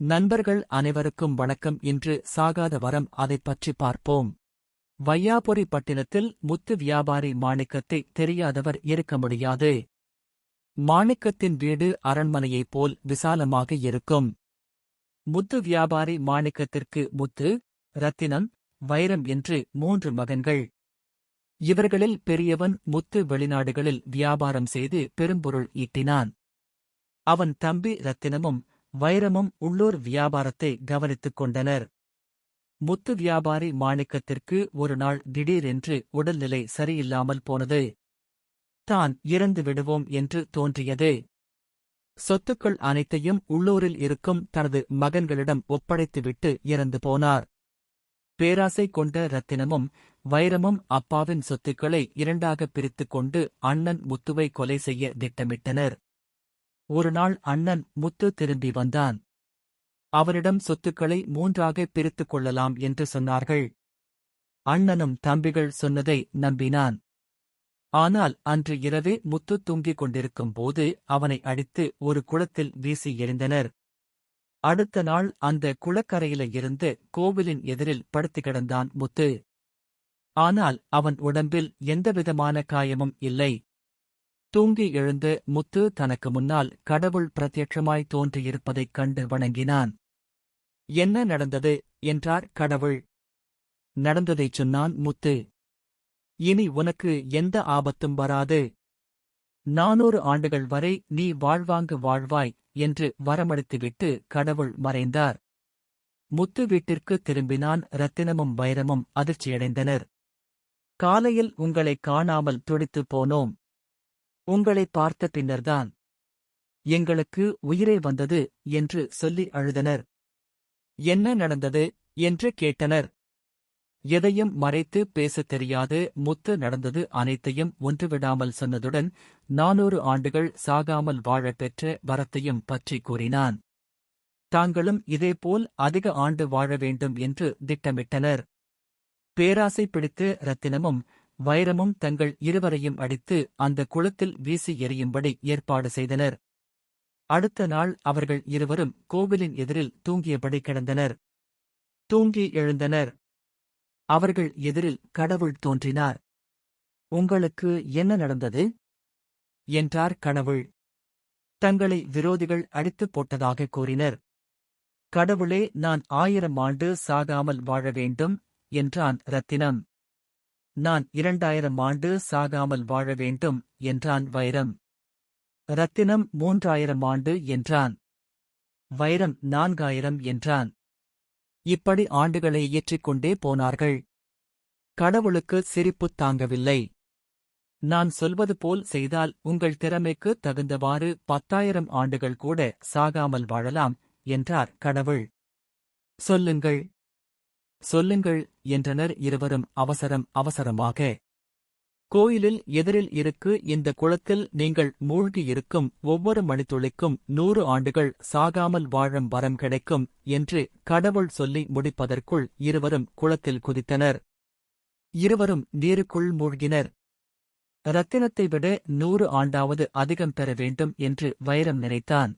நண்பர்கள் அனைவருக்கும் வணக்கம் இன்று சாகாத வரம் அதைப் பற்றி பார்ப்போம். வையாபுரி பட்டினத்தில் முத்து வியாபாரி மாணிக்கத்தை தெரியாதவர் இருக்க முடியாது. மாணிக்கத்தின் வீடு அரண்மனையைப் போல் விசாலமாக இருக்கும். முத்து வியாபாரி மாணிக்கத்திற்கு முத்து ரத்தினம் வைரம் என்று மூன்று மகன்கள். இவர்களில் பெரியவன் முத்து வெளிநாடுகளில் வியாபாரம் செய்து பெரும்பொருள் ஈட்டினான். அவன் தம்பி ரத்தினமும் வைரமும் உள்ளூர் வியாபாரத்தை கவனித்துக் கொண்டனர். முத்து வியாபாரி மாணிக்கத்திற்கு ஒரு நாள் திடீரென்று உடல்நிலை சரியில்லாமல் போனது. தான் இறந்து விடுவோம் என்று தோன்றியது. சொத்துக்கள் அனைத்தையும் உள்ளூரில் இருக்கும் தனது மகன்களிடம் ஒப்படைத்துவிட்டு இறந்து போனார். பேராசை கொண்ட ரத்தினமும் வைரமும் அப்பாவின் சொத்துக்களை இரண்டாக பிரித்துக் கொண்டு அண்ணன் முத்துவை கொலை செய்ய திட்டமிட்டனர். ஒருநாள் அண்ணன் முத்து திரும்பி வந்தான். அவரிடம் சொத்துக்களை மூன்றாக பிரித்துக் கொள்ளலாம் என்று சொன்னார்கள். அண்ணனும் தம்பிகள் சொன்னதை நம்பினான். ஆனால் அன்று இரவே முத்து தூங்கிக் கொண்டிருக்கும் போது அவனை அடித்து ஒரு குளத்தில் வீசி எறிந்தனர். அடுத்த நாள் அந்த குளக்கரையில இருந்து கோவிலின் எதிரில் படுத்து கிடந்தான் முத்து. ஆனால் அவன் உடம்பில் எந்தவிதமான காயமும் இல்லை. தூங்கி எழுந்து முத்து தனக்கு முன்னால் கடவுள் பிரத்யட்சமாய் தோன்றியிருப்பதைக் கண்டு வணங்கினான். என்ன நடந்தது? என்றார் கடவுள். நடந்ததைச் சொன்னான் முத்து. இனி உனக்கு எந்த ஆபத்தும் வராது. நானூறு ஆண்டுகள் வரை நீ வாழ்வாங்கு வாழ்வாய் என்று வரமளித்துவிட்டு கடவுள் மறைந்தார். முத்து வீட்டிற்கு திரும்பினான். ரத்தினமும் வைரமும் அதிர்ச்சியடைந்தனர். காலையில் உங்களைக் காணாமல் துடித்துப் போனோம். உங்களை பார்த்த பின்னர்தான். எங்களுக்கு உயிரே வந்தது என்று சொல்லி அழுதனர். என்ன நடந்தது என்று கேட்டனர். எதையும் மறைத்து பேசத் தெரியாது முத்து நடந்தது அனைத்தையும் ஒன்றுவிடாமல் சொன்னதுடன் நானூறு ஆண்டுகள் சாகாமல் வாழப் பெற்ற வரத்தையும் பற்றி கூறினான். தாங்களும் இதேபோல் அதிக ஆண்டு வாழ வேண்டும் என்று திட்டமிட்டனர். பேராசை பிடித்து ரத்தினமும் வைரமும் தங்கள் இருவரையும் அடித்து அந்த குளத்தில் வீசி எறியும்படி ஏற்பாடு செய்தனர். அடுத்த நாள் அவர்கள் இருவரும் கோவிலின் எதிரில் தூங்கியபடி கிடந்தனர். தூங்கி எழுந்தனர். அவர்கள் எதிரில் கடவுள் தோன்றினார். உங்களுக்கு என்ன நடந்தது? என்றார் கடவுள். தங்களை விரோதிகள் அடித்துப் போட்டதாக கூறினர். கடவுளே நான் ஆயிரம் ஆண்டு சாகாமல் வாழ வேண்டும் என்றான் ரத்தினம். நான் இரண்டாயிரம் ஆண்டு சாகாமல் வாழ வேண்டும் என்றான் வைரம். ரத்தினம் மூன்றாயிரம் ஆண்டு என்றான். வைரம் நான்காயிரம் என்றான். இப்படி ஆண்டுகளை இயற்றிக்கொண்டே போனார்கள். கடவுளுக்கு சிரிப்புத் தாங்கவில்லை. நான் சொல்வது போல் செய்தால் உங்கள் திறமைக்கு தகுந்தவாறு பத்தாயிரம் ஆண்டுகள் கூட சாகாமல் வாழலாம் என்றார் கடவுள். சொல்லுங்கள். சொல்லுங்கள் என்றனர் இருவரும் அவசரம் அவசரமாக. கோயிலில் எதிரில் இருக்கு இந்த குளத்தில் நீங்கள் மூழ்கியிருக்கும் ஒவ்வொரு மணித்துளிக்கும் நூறு ஆண்டுகள் சாகாமல் வாழும் வரம் கிடைக்கும் என்று கடவுள் சொல்லி முடிப்பதற்குள் இருவரும் குளத்தில் குதித்தனர். இருவரும் நீருக்குள் மூழ்கினர். ரத்தினத்தை விட நூறு ஆண்டாவது அதிகம் பெற வேண்டும் என்று வைரம் நினைத்தான்.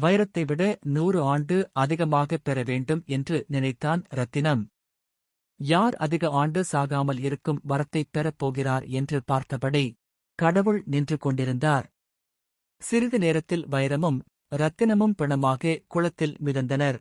வைரத்தை விட நூறு ஆண்டு அதிகமாகப் பெற வேண்டும் என்று நினைத்தான் ரத்தினம். யார் அதிக ஆண்டு சாகாமல் இருக்கும் வரத்தைப் பெறப் போகிறார் என்று பார்த்தபடி கடவுள் நின்று கொண்டிருந்தார். சிறிது நேரத்தில் வைரமும் ரத்தினமும் பிணமாக குளத்தில் மிதந்தனர்.